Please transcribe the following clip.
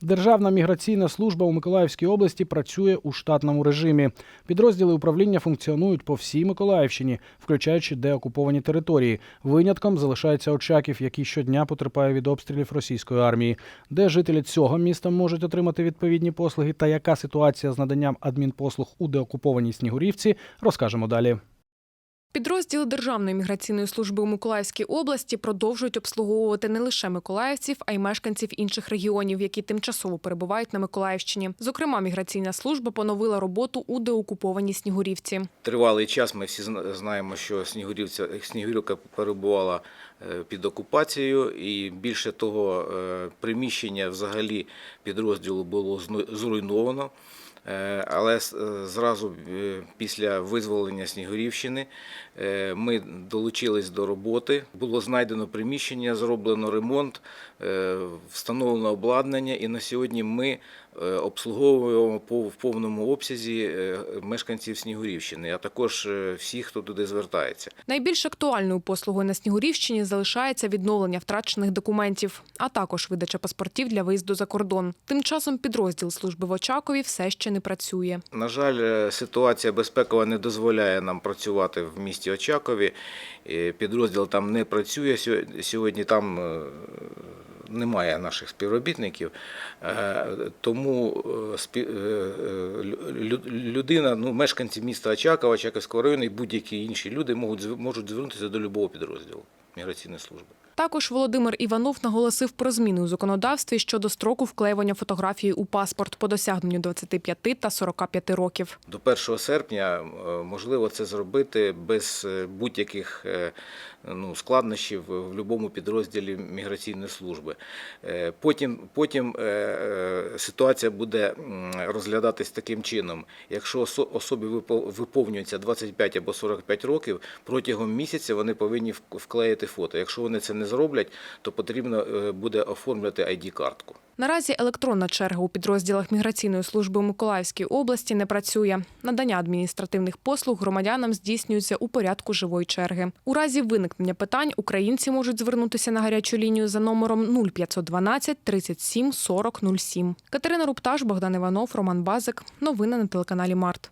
Державна міграційна служба у Миколаївській області працює у штатному режимі. Підрозділи управління функціонують по всій Миколаївщині, включаючи деокуповані території. Винятком залишається Очаків, який щодня потерпає від обстрілів російської армії. Де жителі цього міста можуть отримати відповідні послуги та яка ситуація з наданням адмінпослуг у деокупованій Снігурівці, розкажемо далі. Підрозділи Державної міграційної служби у Миколаївській області продовжують обслуговувати не лише миколаївців, а й мешканців інших регіонів, які тимчасово перебувають на Миколаївщині. Зокрема, міграційна служба поновила роботу у деокупованій Снігурівці. Тривалий час ми всі знаємо, що Снігурівця, Снігурівка перебувала е, під окупацією, і більше того, е, приміщення взагалі підрозділу було зруйновано. Е, Але е, зразу е, після визволення Снігурівщини ми долучились до роботи. Було знайдено приміщення, зроблено ремонт, встановлено обладнання, і на сьогодні ми обслуговуємо по- в повному обсязі е, мешканців Снігурівщини, а також е, всіх, хто туди звертається. Найбільш актуальною послугою на Снігурівщині залишається відновлення втрачених документів, а також видача паспортів для виїзду за кордон. Тим часом підрозділ служби в Очакові все ще не працює. На жаль, е, ситуація безпекова не дозволяє нам працювати в місті Очакові. Е, Підрозділ там не працює. Сьо- Сьогодні там е, немає наших співробітників. Е, Тому е, е, лю- людина, ну, мешканці міста Очакова, Очаківського району і будь-які інші люди можуть звернутися до будь-якого підрозділу міграційної служби. Також Володимир Іванов наголосив про зміни у законодавстві щодо строку вклеювання фотографії у паспорт по досягненню 25 та 45 років. До 1 серпня е, можливо це зробити без е, будь-яких е, ну, складнощів в будь-якому підрозділі міграційної служби. Потім, потім ситуація буде розглядатись таким чином. Якщо особі випо- виповнюється 25 або 45 років, протягом місяця вони повинні вклеїти фото. Якщо вони це не зроблять, то потрібно е, буде оформляти ID-картку. Наразі електронна черга у підрозділах міграційної служби Миколаївській області не працює. Надання адміністративних послуг громадянам здійснюється у порядку живої черги. У разі виникнення питань українці можуть звернутися на гарячу лінію за номером 0512 37 40 07. Катерина Рупташ, Богдан Іванов, Роман Базик. Новини на телеканалі Март.